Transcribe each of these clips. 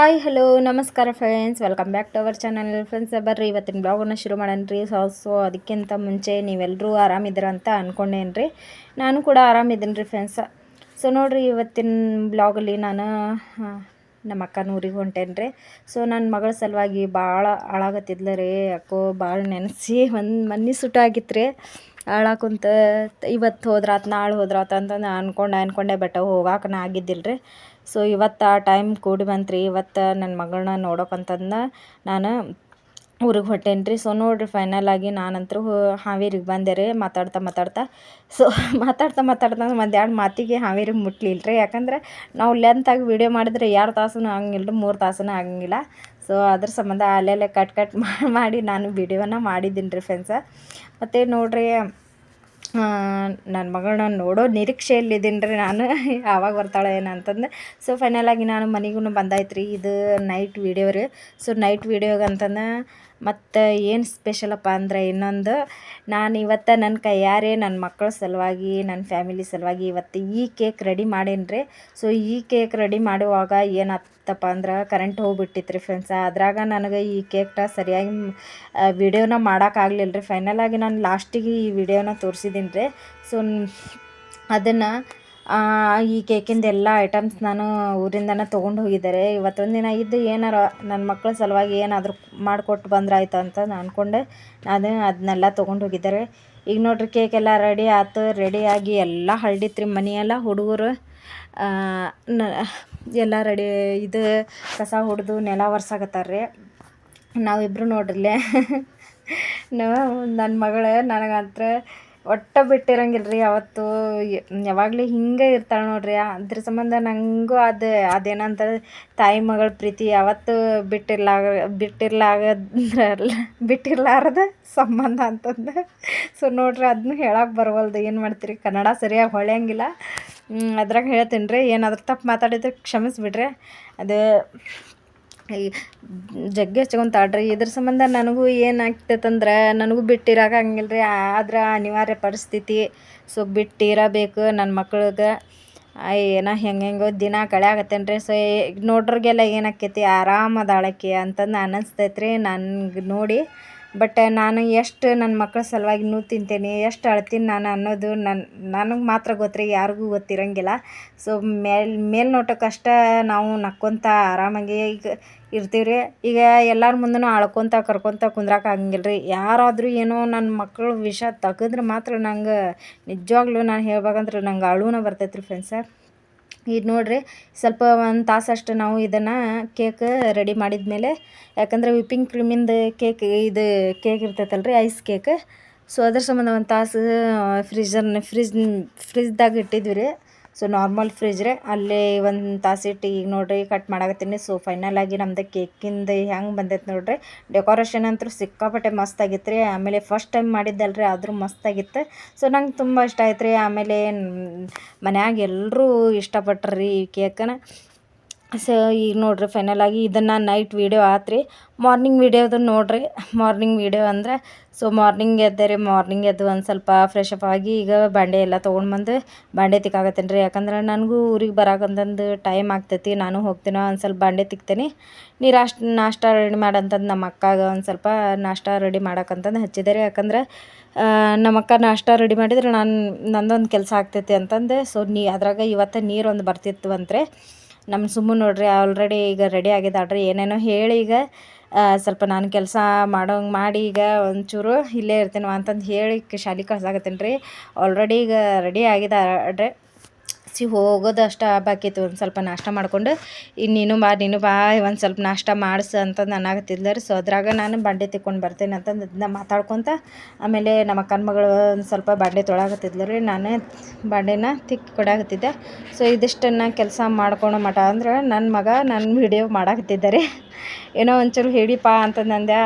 Hi hello ನಮಸ್ಕಾರ friends welcome back to our channel friends ಬರ್ರಿ, ಇವತ್ತಿನ ಬ್ಲಾಗನ್ನು ಶುರು ಮಾಡೋಣ ರೀ ಸೊ ಅದಕ್ಕಿಂತ ಮುಂಚೆ ನೀವೆಲ್ಲರೂ ಆರಾಮಿದ್ದೀರ ಅಂತ ಅಂದ್ಕೊಂಡೇನು ರೀ ನಾನು ಕೂಡ ಆರಾಮಿದ್ದೀನಿ ರೀ ಫ್ರೆಂಡ್ಸ್ ಸೊ ನೋಡಿರಿ, ಇವತ್ತಿನ ಬ್ಲಾಗಲ್ಲಿ ನಾನು ನಮ್ಮ ಅಕ್ಕನ ಊರಿಗೆ ಹೊಂಟೇನು ರೀ ಸೊ ನನ್ನ ಮಗಳ ಸಲುವಾಗಿ ಭಾಳ ಹಾಳಾಗತ್ತಿದ್ಲ ರೀ. ಯಾಕೋ ಭಾಳ ನೆನೆಸಿ ಒಂದು ಮನೆ ಸುಟ್ಟಾಗಿತ್ತು ರೀ ಹಾಳಾಕುಂತ ಇವತ್ತು ಹೋದ್ರಾತ್, ನಾಳೆ ಹೋದ್ರಾತ ಅಂತಂದು ಅನ್ಕೊಂಡೆ ಅಂದ್ಕೊಂಡೆ ಬಟ್ ಹೋಗಾಕನ ಆಗಿದ್ದಿಲ್ಲ ರೀ ಸೊ ಇವತ್ತು ಆ ಟೈಮ್ ಕೂಡಿ ಬಂತು ರೀ ಇವತ್ತು ನನ್ನ ಮಗಳನ್ನ ನೋಡೋಕಂತಂದು ನಾನು ಊರಿಗೆ ಹೊಟ್ಟೇನಿ ರೀ ಸೊ ನೋಡಿರಿ ಫೈನಲ್ ಆಗಿ ನಾನಂತರೂ ಹಾವೇರಿಗೆ ಬಂದೆ ರೀ. ಮಾತಾಡ್ತಾ ಮಾತಾಡ್ತಾ. ಸೊ ಮಾತಾಡ್ತಾ ಮಾತಾಡ್ತಾ ಒಂದು ಎರಡು ಮಾತಿಗೆ ಹಾವೇರಿಗೆ ಮುಟ್ಲಿಲ್ಲ ರೀ ಯಾಕಂದ್ರೆ ನಾವು ಲೆಂತಾಗಿ ವಿಡಿಯೋ ಮಾಡಿದ್ರೆ ಎರಡು ತಾಸೂ ಆಗಂಗಿಲ್ಲ ರೀ ಮೂರು ತಾಸೂ ಆಗಂಗಿಲ್ಲ ಸೊ ಅದ್ರ ಸಂಬಂಧ ಅಲ್ಲೆಲ್ಲೇ ಕಟ್ ಕಟ್ ಮಾಡಿ ನಾನು ವೀಡಿಯೋನ ಮಾಡಿದ್ದೀನಿ ರೀ ಫ್ರೆಂಡ್ಸ ಮತ್ತು ನೋಡ್ರಿ ನನ್ನ ಮಗಳನ್ನ ನೋಡೋ ನಿರೀಕ್ಷೆಯಲ್ಲಿದ್ದೀನಿ ರೀ ನಾನು. ಯಾವಾಗ ಬರ್ತಾಳೆ ಏನು ಅಂತಂದು. ಸೊ ಫೈನಲ್ ಆಗಿ ನಾನು ಮನೆಗೂ ಬಂದಾಯ್ತು ರೀ ಇದು ನೈಟ್ ವೀಡಿಯೋ ರೀ. ಸೊ ನೈಟ್ ವೀಡಿಯೋಗೆ ಅಂತಂದು ಮತ್ತು ಏನು ಸ್ಪೆಷಲಪ್ಪ ಅಂದ್ರೆ ಇನ್ನೊಂದು, ನಾನು ಇವತ್ತು ನನ್ನ ಕೈಯಾರೆ ನನ್ನ ಮಕ್ಕಳ ಸಲುವಾಗಿ ನನ್ನ ಫ್ಯಾಮಿಲಿ ಸಲುವಾಗಿ ಇವತ್ತು ಈ ಕೇಕ್ ರೆಡಿ ಮಾಡೀನಿ ರೀ ಸೊ ಈ ಕೇಕ್ ರೆಡಿ ಮಾಡುವಾಗ ಏನಾಗ್ತಪ್ಪ ಅಂದ್ರೆ ಕರೆಂಟ್ ಹೋಗ್ಬಿಟ್ಟಿತ್ತು ರೀ ಫ್ರೆಂಡ್ಸ ಅದ್ರಾಗ ನನಗೆ ಈ ಕೇಕ್ನ ಸರಿಯಾಗಿ ವಿಡಿಯೋನ ಮಾಡೋಕ್ಕಾಗಲಿಲ್ಲ ರೀ ಫೈನಲಾಗಿ ನಾನು ಲಾಸ್ಟಿಗೆ ಈ ವಿಡಿಯೋನ ತೋರಿಸಿದ್ದೀನಿ ರೀ ಸೊ ಅದನ್ನು ಈ ಕೇಕಿಂದ ಎಲ್ಲ ಐಟಮ್ಸ್ ನಾನು ಊರಿಂದನೇ ತೊಗೊಂಡು ಹೋಗಿದ್ದಾರೆ ಇವತ್ತೊಂದು ದಿನ ಇದ್ದು ಏನಾರ ನನ್ನ ಮಕ್ಕಳ ಸಲುವಾಗಿ ಏನಾದರೂ ಮಾಡಿಕೊಟ್ಟು ಬಂದ್ರೆ ಆಯ್ತು ಅಂತ ನಾನು ಅಂದ್ಕೊಂಡೆ ನಾನು ಅದನ್ನೆಲ್ಲ ತೊಗೊಂಡು ಹೋಗಿದ್ದಾರೆ ಈಗ ನೋಡ್ರಿ ಕೇಕ್ ಎಲ್ಲ ರೆಡಿ ಆಯ್ತು ರೆಡಿಯಾಗಿ ಎಲ್ಲ ಹಳ್ಳಿತ್ರಿ ಮನೆಯೆಲ್ಲ ಹುಡುಗರು ಎಲ್ಲ ರೆಡಿ ಇದು ಕಸ ಹೊಡೆದು ನೆಲ ಒರ್ಸಾಕತ್ತಾರೆ ನಾವಿಬ್ಬರು ನೋಡ್ರಿಲ್ಲೇ. ನಾವು ನನ್ನ ಮಗಳು ನನಗಂತ್ರ ಒಟ್ಟು ಬಿಟ್ಟಿರಂಗಿಲ್ಲ ರೀ ಅವತ್ತು. ಯಾವಾಗಲೂ ಹಿಂಗೆ ಇರ್ತಾಳೆ ನೋಡ್ರಿ, ಅದ್ರ ಸಂಬಂಧ ನನಗೂ ಅದು ಅದೇನಂತಾರೆ ತಾಯಿ ಮಗಳ ಪ್ರೀತಿ ಯಾವತ್ತೂ ಬಿಟ್ಟಿರ್ಲಾಗ, ಬಿಟ್ಟಿರ್ಲಾಗದ್ರಲ್ಲ, ಬಿಟ್ಟಿರ್ಲಾರದ ಸಂಬಂಧ ಅಂತಂದು. ಸೊ ನೋಡ್ರಿ ಅದನ್ನು ಹೇಳಕ್ಕೆ ಬರವಲ್ದು, ಏನು ಮಾಡ್ತೀರಿ? ಕನ್ನಡ ಸರಿಯಾಗಿ ಹೊಳೆಯಂಗಿಲ್ಲ. ಅದ್ರಾಗ ಹೇಳ್ತೀನಿ ರೀ ಏನಾದರೂ ತಪ್ಪು ಮಾತಾಡಿದ್ರೆ ಕ್ಷಮಿಸ್ಬಿಡ್ರಿ. ಅದು ಈ ಜಗ್ಗಿ ಹಚ್ಕೊಂತಾಳ್ರಿ ಇದ್ರ ಸಂಬಂಧ ನನಗೂ ಏನಾಗ್ತೈತಂದ್ರೆ ನನಗೂ ಬಿಟ್ಟಿರಕ್ಕೆ ಹಂಗಿಲ್ಲ ರೀ ಆದ್ರೆ ಅನಿವಾರ್ಯ ಪರಿಸ್ಥಿತಿ. ಸೊ, ಬಿಟ್ಟಿರಬೇಕು ನನ್ನ ಮಕ್ಳಿಗೆ. ಏನೋ ಹೆಂಗೆ ಹೆಂಗೋ ದಿನ ಕಳೆಯಾಗತ್ತೇನೆ ರೀ ಸೊ ನೋಡ್ರಿಗೆಲ್ಲ ಏನಾಕೈತಿ ಆರಾಮದಾಳಕ್ಕೆ ಅಂತಂದು ಅನ್ನಿಸ್ತೈತೆ ರೀ ನನ್ಗೆ ನೋಡಿ ಬಟ್ ನಾನು ಎಷ್ಟು ನನ್ನ ಮಕ್ಕಳ ಸಲುವಾಗಿ ನೂ ತಿಂತೇನೆ, ಎಷ್ಟು ಅಳ್ತೀನಿ ನಾನು ಅನ್ನೋದು ನನ್ನ ನನಗೆ ಮಾತ್ರ ಗೊತ್ತಿರಿ, ಯಾರಿಗೂ ಗೊತ್ತಿರಂಗಿಲ್ಲ. ಸೊ ಮೇಲ್ ಮೇಲ್ನೋಟಕ್ಕಷ್ಟೇ ನಾವು ನಕ್ಕೊಂತ ಆರಾಮಾಗಿ ಈಗ ಇರ್ತೀವಿ ರೀ ಈಗ ಎಲ್ಲರ ಮುಂದೆನೂ ಅಳ್ಕೊತ, ಕರ್ಕೊತ ಕುಂದ್ರಕ್ಕೆ ಆಗಂಗಿಲ್ಲ ರೀ ಯಾರಾದರೂ ಏನೋ ನನ್ನ ಮಕ್ಕಳ ವಿಷ ತೆಗೆದ್ರೆ ಮಾತ್ರ ನಂಗೆ ನಿಜವಾಗ್ಲೂ ನಾನು ಹೇಳ್ಬೇಕಂದ್ರೆ ನಂಗೆ ಅಳುನೇ ಬರ್ತೈತೆ ರೀ ಫ್ರೆಂಡ್ಸ ಇದು ನೋಡ್ರಿ, ಸ್ವಲ್ಪ ಒಂದು ತಾಸಷ್ಟು ನಾವು ಇದನ್ನು ಕೇಕ್ ರೆಡಿ ಮಾಡಿದ ಮೇಲೆ ಯಾಕಂದ್ರೆ ವಿಪ್ಪಿಂಗ್ ಕ್ರೀಮಿಂದ ಕೇಕ್, ಇದು ಕೇಕ್ ಇರ್ತೈತಲ್ಲ ರೀ ಐಸ್ ಕೇಕ್ ಸೊ ಅದ್ರ ಸಂಬಂಧ ಒಂದು ತಾಸು ಫ್ರಿಜರ್ನ ಫ್ರಿಜ್ ಫ್ರಿಜ್ದಾಗ ಇಟ್ಟಿದ್ವಿ ರೀ. ಸೊ ನಾರ್ಮಲ್ ಫ್ರಿಜ್ ರೀ, ಅಲ್ಲೇ ಒಂದು ತಾಸು ಇಟ್ಟು ಈಗ ನೋಡ್ರಿ ಕಟ್ ಮಾಡಾಕತ್ತೀನಿ. ಸೊ ಫೈನಲ್ ಆಗಿ ನಮ್ದು ಕೇಕಿಂದ ಹೆಂಗೆ ಬಂದೈತೆ ನೋಡ್ರಿ. ಡೆಕೋರೇಷನ್ ಅಂತೂ ಸಿಕ್ಕಾಪಟ್ಟೆ ಮಸ್ತ್ ಆಗಿತ್ತು ರೀ ಆಮೇಲೆ ಫಸ್ಟ್ ಟೈಮ್ ಮಾಡಿದ್ದಲ್ಲ ರೀ ಆದರೂ ಮಸ್ತಾಗಿತ್ತು ಸೊ ನಂಗೆ ತುಂಬ ಇಷ್ಟ ಆಯ್ತು ರೀ ಆಮೇಲೆ ಮನ್ಯಾಗ ಎಲ್ಲರೂ ಇಷ್ಟಪಟ್ರಿ ಈ ಕೇಕನ್ನ ಸೊ ಈಗ ನೋಡ್ರಿ ಫೈನಲ್ ಆಗಿ ಇದನ್ನು ನೈಟ್ ವೀಡಿಯೋ ಆತ್ರಿ. ಮಾರ್ನಿಂಗ್ ವೀಡಿಯೋದು ನೋಡ್ರಿ. ಮಾರ್ನಿಂಗ್ ವೀಡಿಯೋ ಅಂದರೆ ಸೊ ಮಾರ್ನಿಂಗ್ ಎದ್ದೆ ರೀ ಮಾರ್ನಿಂಗ್ ಎದ್ದು ಒಂದು ಸ್ವಲ್ಪ ಫ್ರೆಶ್ ಅಪ್ ಆಗಿ ಈಗ ಬಾಂಡೆ ಎಲ್ಲ ತೊಗೊಂಡು ಬಂದು ಬಾಂಡೆ ತಿಕ್ಕಾಗತ್ತೇನೆ ರೀ ಯಾಕಂದ್ರೆ ನನಗೂ ಊರಿಗೆ ಬರಾಕಂತಂದು ಟೈಮ್ ಆಗ್ತೈತಿ, ನಾನು ಹೋಗ್ತೀನೋ ಒಂದು ಸ್ವಲ್ಪ ಬಾಂಡೆ ತಿಕ್ತೇನೆ. ನೀರು ಅಷ್ಟು ನಾಷ್ಟ ರೆಡಿ ಮಾಡಂತಂದು ನಮ್ಮ ಅಕ್ಕಾಗ ಒಂದು ಸ್ವಲ್ಪ ನಾಷ್ಟ ರೆಡಿ ಮಾಡಕ್ಕಂತಂದು ಹಚ್ಚಿದೆ ರೀ. ಯಾಕಂದ್ರೆ ನಮ್ಮ ಅಕ್ಕ ನಾಷ್ಟ ರೆಡಿ ಮಾಡಿದ್ರೆ ನಾನು, ನಂದೊಂದು ಕೆಲಸ ಆಗ್ತೈತಿ ಅಂತಂದು. ಸೊ ನೀ, ಅದ್ರಾಗ ಇವತ್ತು ನೀರೊಂದು ಬರ್ತಿತ್ತು ಅಂತ್ರೆ. ನಮ್ಮ ಸುಮ್ಮನೆ ನೋಡ್ರಿ ಆಲ್ರೆಡಿ ಈಗ ರೆಡಿ ಆಗಿದೆ ಆಗಿದ್ದಾಳ್ರಿ. ಏನೇನೋ ಹೇಳಿ ಈಗ ಸ್ವಲ್ಪ ನಾನು ಕೆಲಸ ಮಾಡೋಂಗೆ ಮಾಡಿ ಈಗ ಒಂಚೂರು ಇಲ್ಲೇ ಇರ್ತೀನಿ ಅಂತಂದು ಹೇಳಿ ಶಾಲೆ ಕಳ್ಸಾಕತ್ತೀನಿ ರೀ. ಆಲ್ರೆಡಿ ಈಗ ರೆಡಿ ಆಗಿದ್ದಾಳ್ರಿ. ಸಿ ಹೋಗೋದು ಅಷ್ಟು ಬಾಕಿತ್ತು ಒಂದು ಸ್ವಲ್ಪ ನಾಷ್ಟ ಮಾಡಿಕೊಂಡು ಇನ್ನು ನೀನು ಬಾ ನೀನು ಬಾ, ಒಂದು ಸ್ವಲ್ಪ ನಾಷ್ಟ ಮಾಡಿಸು ಅಂತ ಅನ್ನಾಗತ್ತಿದ್ಲ ರೀ ಸೊ ಅದ್ರಾಗ ನಾನು ಬಾಂಡೆ ತಿಕ್ಕೊಂಡು ಬರ್ತೇನೆ ಅಂತಂದು ಅದನ್ನ ಮಾತಾಡ್ಕೊತ, ಆಮೇಲೆ ನಮ್ಮ ಅಕ್ಕನ ಮಗಳು ಒಂದು ಸ್ವಲ್ಪ ಬಾಂಡೆ ತೊಳಾಕತ್ತಿದ್ಲು ರೀ ನಾನೇ ಬಾಂಡೆನ ತಿಕ್ಕಿ ಕೊಡಾಕತ್ತಿದ್ದೆ ಸೊ ಇದಿಷ್ಟನ್ನು ಕೆಲಸ ಮಾಡ್ಕೊಳೋ ಮಟ ಅಂದ್ರೆ ನನ್ನ ಮಗ ನನ್ನ ವಿಡಿಯೋ ಮಾಡಾಕತ್ತಿದ್ದಾರೆ. ಏನೋ ಒಂಚೂರು ಹೇಳಿಪ್ಪ ಅಂತಂದು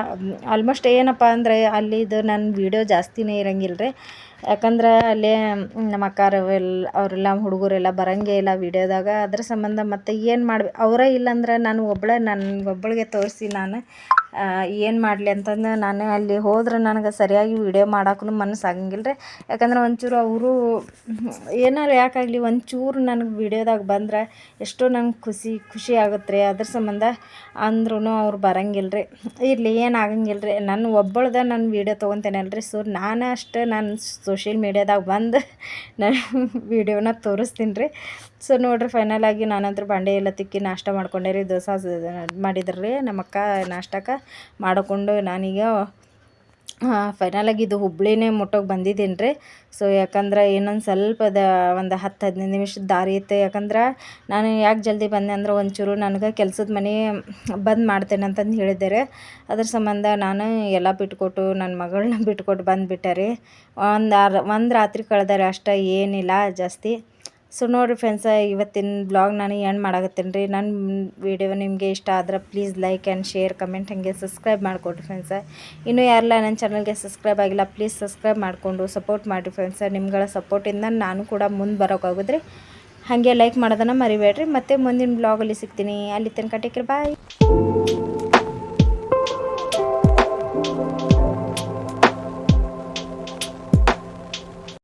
ಆಲ್ಮೋಸ್ಟ್ ಏನಪ್ಪ ಅಂದರೆ ಅಲ್ಲಿದು ನನ್ನ ವೀಡಿಯೋ ಜಾಸ್ತಿನೇ ಇರಂಗಿಲ್ಲ ರೀ ಯಾಕಂದ್ರೆ ಅಲ್ಲಿ ನಮ್ಮ ಅಕ್ಕಾರು ಎಲ್ಲ ಅವರೆಲ್ಲ ಹುಡುಗರೆಲ್ಲ ಬರಂಗೇ ಇಲ್ಲ ವಿಡಿಯೋದಾಗ. ಅದ್ರ ಸಂಬಂಧ ಮತ್ತೆ ಏನು ಮಾಡ್ಬೇಕು ಅವರೇ ಇಲ್ಲಂದ್ರೆ ನಾನು ಒಬ್ಬಳೇ ನನ್ನ ಒಬ್ಬಳಿಗೆ ತೋರಿಸಿ ನಾನು ಏನು ಮಾಡಲಿ ಅಂತಂದು ನಾನು ಅಲ್ಲಿ ಹೋದ್ರೆ ನನಗೆ ಸರಿಯಾಗಿ ವಿಡಿಯೋ ಮಾಡೋಕ್ಕೂ ಮನಸ್ಸು ಆಗಂಗಿಲ್ಲ ರೀ ಯಾಕಂದ್ರೆ ಒಂಚೂರು ಅವರು ಏನಾರು ಯಾಕಾಗಲಿ ಒಂಚೂರು ನನಗೆ ವೀಡಿಯೋದಾಗ ಬಂದ್ರೆ ಎಷ್ಟೋ ನಂಗೆ ಖುಷಿ ಖುಷಿ ಆಗುತ್ತೆ ರೀ ಅದ್ರ ಸಂಬಂಧ ಅಂದ್ರೂ ಅವ್ರು ಬರಂಗಿಲ್ಲ ರೀ ಇರಲಿ, ಏನು ಆಗಂಗಿಲ್ಲ ರೀ ನಾನು ಒಬ್ಬಳ್ದ ನಾನು ವೀಡಿಯೋ ತೊಗೊತೇನಲ್ಲ ರೀ ಸೊ ನಾನು ಅಷ್ಟು ನಾನು ಸೋಷಿಯಲ್ ಮೀಡ್ಯಾದಾಗ ಬಂದು ನಾನು ವೀಡಿಯೋನ ತೋರಿಸ್ತೀನಿ ರೀ ಸೊ ನೋಡಿರಿ ಫೈನಲ್ ಆಗಿ ನಾನಂತರ ಬಾಂಡೆ ಎಲ್ಲ ತಿಕ್ಕಿ ನಾಷ್ಟ ಮಾಡ್ಕೊಂಡೆ ರೀ ದೋಸೆ ಮಾಡಿದ್ರು ನಮ್ಮ ಅಕ್ಕ ನಾಷ್ಟಕ್ಕೆ. ಮಾಡಿಕೊಂಡು ನಾನೀಗ ಫೈನಲಾಗಿ ಇದು ಹುಬ್ಳಿನೇ ಮುಟ್ಟೋಗಿ ಬಂದಿದ್ದೀನಿ ರೀ. ಸೊ ಯಾಕಂದ್ರೆ ಇನ್ನೊಂದು ಸ್ವಲ್ಪ ದ, ಒಂದು ಹತ್ತು ಹದಿನೈದು ನಿಮಿಷದ ದಾರಿ ಇತ್ತು ಯಾಕಂದ್ರೆ ನಾನು ಯಾಕೆ ಜಲ್ದಿ ಬಂದೆ ಅಂದ್ರೆ ಒಂಚೂರು ನನಗೆ ಕೆಲಸದ ಮನೆ ಬಂದ್ ಮಾಡ್ತೇನೆ ಅಂತಂದು ಹೇಳಿದ್ದೆ ರೀ ಅದ್ರ ಸಂಬಂಧ ನಾನು ಎಲ್ಲ ಬಿಟ್ಕೊಟ್ಟು ನನ್ನ ಮಗಳನ್ನ ಬಿಟ್ಕೊಟ್ಟು ಬಂದುಬಿಟ್ಟೆ ರೀ. ಒಂದು ಆರು, ಒಂದು ರಾತ್ರಿ ಕಳೆದ ರೀ ಅಷ್ಟೇ, ಏನಿಲ್ಲ ಜಾಸ್ತಿ. ಸೊ ನೋಡಿರಿ ಫ್ರೆಂಡ್ಸ ಇವತ್ತಿನ ಬ್ಲಾಗ್ ನಾನು ಏನು ಮಾಡಾಕತ್ತೀನಿ ರೀ? ನನ್ನ ವೀಡಿಯೋ ನಿಮಗೆ ಇಷ್ಟ ಆದ್ರೆ please like and share comment ಹಾಗೆ ಸಬ್ಸ್ಕ್ರೈಬ್ ಮಾಡಿಕೊಡ್ರಿ ಫ್ರೆಂಡ್ಸ ಇನ್ನೂ ಯಾರಲ್ಲ ನನ್ನ ಚಾನಲ್ಗೆ ಸಬ್ಸ್ಕ್ರೈಬ್ ಆಗಿಲ್ಲ ಪ್ಲೀಸ್ ಸಬ್ಸ್ಕ್ರೈಬ್ ಮಾಡಿಕೊಂಡು ಸಪೋರ್ಟ್ ಮಾಡಿರಿ ಫ್ರೆಂಡ್ಸ ನಿಮ್ಗಳ ಸಪೋರ್ಟಿಂದ ನಾನು ಕೂಡ ಮುಂದೆ ಬರೋಕ್ಕಾಗೋದ್ರಿ ಹಾಗೆ ಲೈಕ್ ಮಾಡೋದನ್ನು ಮರಿಬೇಡ್ರಿ. ಮತ್ತು ಮುಂದಿನ ಬ್ಲಾಗಲ್ಲಿ ಸಿಗ್ತೀನಿ. ಅಲ್ಲಿ ತನಕ ಟೇಕ್ರಿ ಬಾಯ್